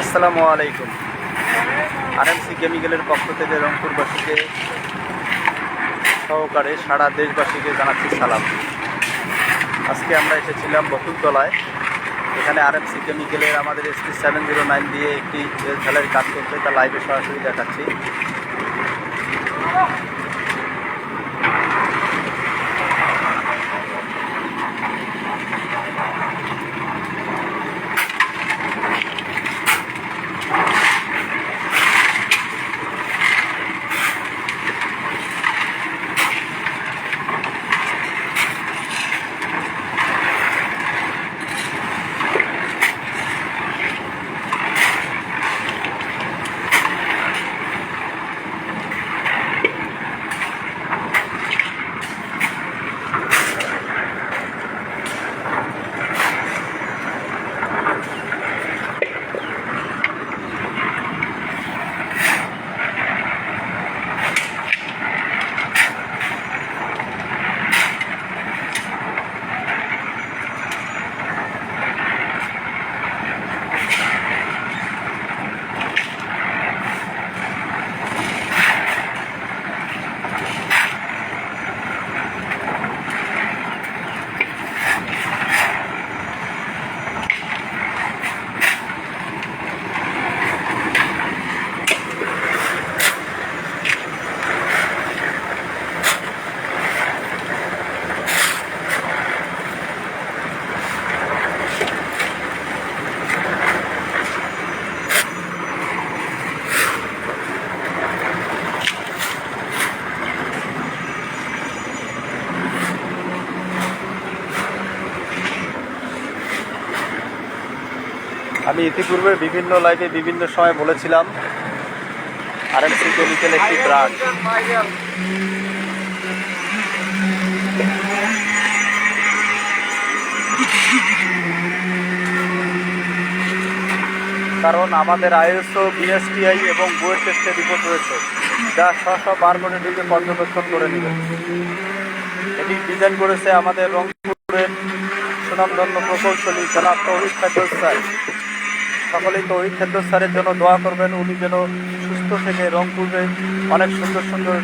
আসসালামু আলাইকুম। আরএমসি কেমিক্যালের পক্ষ থেকে রংপুরবাসীকে সহকারে সারা দেশবাসীকে জানাচ্ছি সালাম। আজকে আমরা এসেছিলাম বকুলতলায়। এখানে আরএমসি কেমিক্যালের আমাদের S T seven zero nine দিয়ে একটি ঝালের কাজ করছে তা লাইভে সরাসরি দেখাচ্ছি। আমি ইতিপূর্বে বিভিন্ন লাইভে বিভিন্ন সময় বলেছিলাম আরএমসি কেমিক্যাল একটি ব্রান্ড কারণ আমাদের আইএসও বিএসটিআই এবং বুয়েট টেস্টের রিপোর্ট রয়েছে। যা স্ব স্ব বারকোডে ঢুকে পর্যবেক্ষণ করে নেবে। এটি ডিজাইন করেছে আমাদের রংপুরের সুনামধন্য প্রকৌশলী জনাব তৌহিদ খাদ্য সকলেই তৌহিদ খাদ্য স্যারের জন্য দোয়া করবেন, উনি যেন সুস্থ থেকে রংপুরে অনেক সুন্দর সুন্দর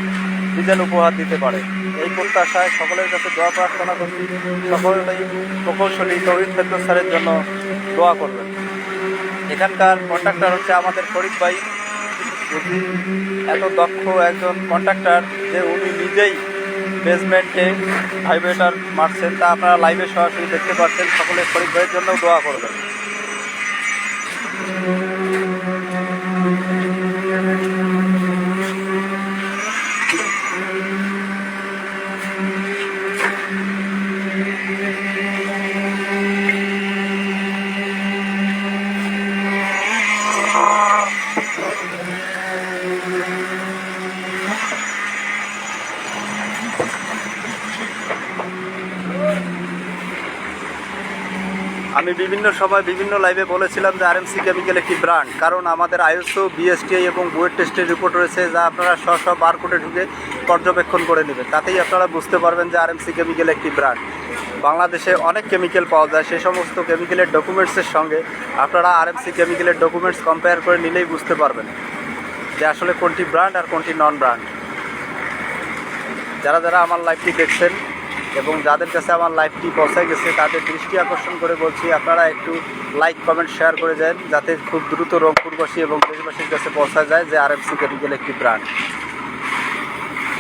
ডিজাইন উপহার দিতে পারে। এই প্রত্যাশায় সকলের কাছে দোয়া প্রার্থনা করছি, সকলেই প্রকৌশলী তৌহিদ খাদ্য স্যারের জন্য দোয়া করবেন। এখানকার কন্ট্রাক্টর হচ্ছে আমাদের ফরিদ ভাই। উনি এত দক্ষ একজন কন্ট্রাক্টর যে উনি নিজেই বেসমেন্টে ভাইব্রেটার মারছেন। তা আপনারা লাইভে সরাসরি দেখতে পাচ্ছেন। সকলে ফরিদ ভাইয়ের জন্য দোয়া করবেন। আমি বিভিন্ন সময় বিভিন্ন লাইভে বলেছিলাম যে আরএমসি কেমিক্যাল একটি ব্র্যান্ড কারণ আমাদের আইএসও বিএসটিআই এবং বুয়েট টেস্টের রিপোর্ট রয়েছে যা আপনারা স্ব স্ব বারকোডে ঢুকে পর্যবেক্ষণ করে নেবেন। তাতেই আপনারা বুঝতে পারবেন যে আরএমসি কেমিক্যাল একটি ব্র্যান্ড বাংলাদেশে অনেক কেমিক্যাল পাওয়া যায় সেই সমস্ত কেমিক্যালের ডকুমেন্টসের সঙ্গে আপনারা আর আরএমসি কেমিক্যালের ডকুমেন্টস কম্পেয়ার করে নিলেই বুঝতে পারবেন যে আসলে কোনটি ব্র্যান্ড আর কোনটি নন ব্র্যান্ড যারা যারা আমার লাইভটি দেখছেন এবং যাদের কাছে আমার লাইভটি পৌঁছে গেছে, তাদের দৃষ্টি আকর্ষণ করে বলছি, আপনারা একটু লাইক কমেন্ট শেয়ার করে যান যাতে খুব দ্রুত রংপুরবাসী এবং দেশবাসীর কাছে পৌঁছা যায় যে আরএমসি কেমিক্যাল একটি ব্র্যান্ড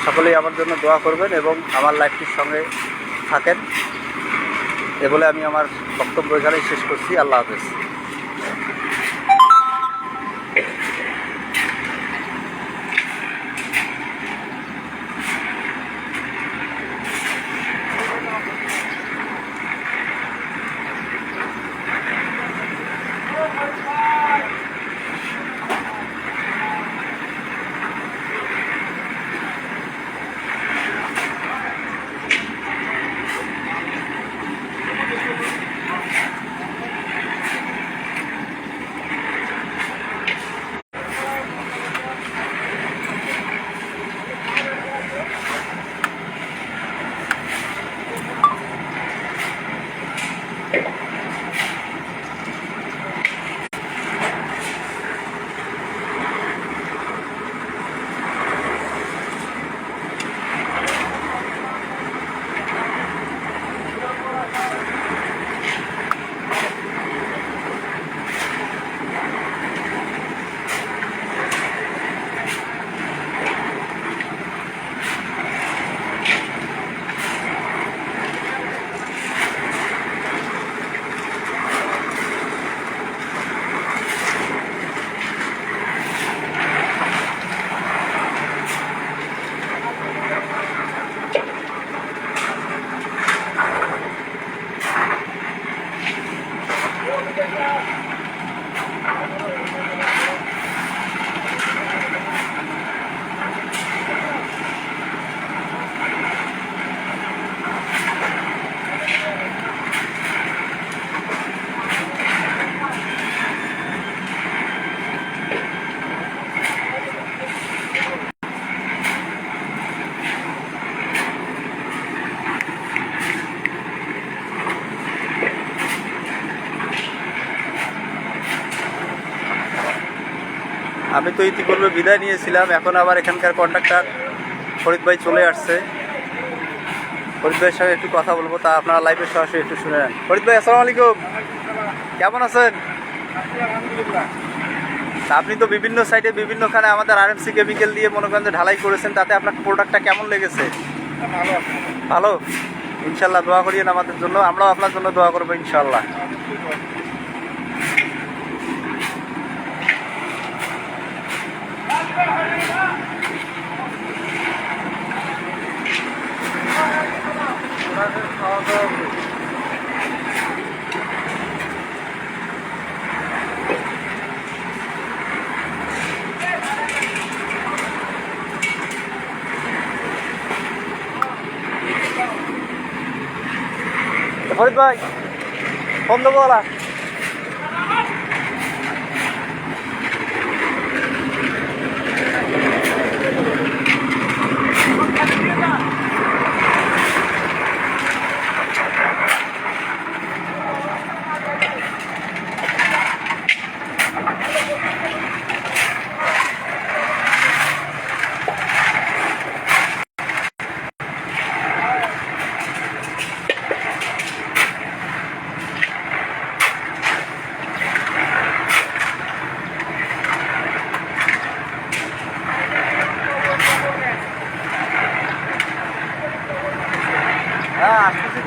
সকলেই আমার জন্য দোয়া করবেন এবং আমার লাইভটির সঙ্গে থাকেন। এ বলে আমি আমার বক্তব্য এখানেই শেষ করছি। আল্লাহ হাফেজ। আমি তো ইতিপূর্বে বিদায় নিয়েছিলাম, এখন আবার এখানকার কন্ট্রাক্টর ফরিদ ভাই চলে আসছে। ফরিদ ভাইয়ের সঙ্গে একটু কথা বলব, তা আপনারা লাইভে সরাসরি একটু শুনে নেন। ফরিদ ভাই, আসসালামু আলাইকুম। কেমন আছেন? আপনি তো বিভিন্ন সাইডে বিভিন্নখানে আমাদের আর আরএমসি কেমিক্যাল দিয়ে মনে করেন যে ঢালাই করেছেন, তাতে আপনার প্রোডাক্টটা কেমন লেগেছে? ভালো? ইনশাল্লাহ দোয়া করিয়েন আমাদের জন্য, আমরাও আপনার জন্য দোয়া করব ইনশাল্লাহ। ফরিদ ভাই ফোন দেবো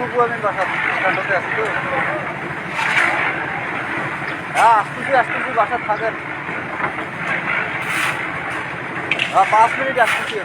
কুকু আমি বাসা স্ট্যান্ডতে আসছি তো হ্যাঁ আসতেছি আসতেছি বাসা থাকেন। পাঁচ মিনিট আসতেছি।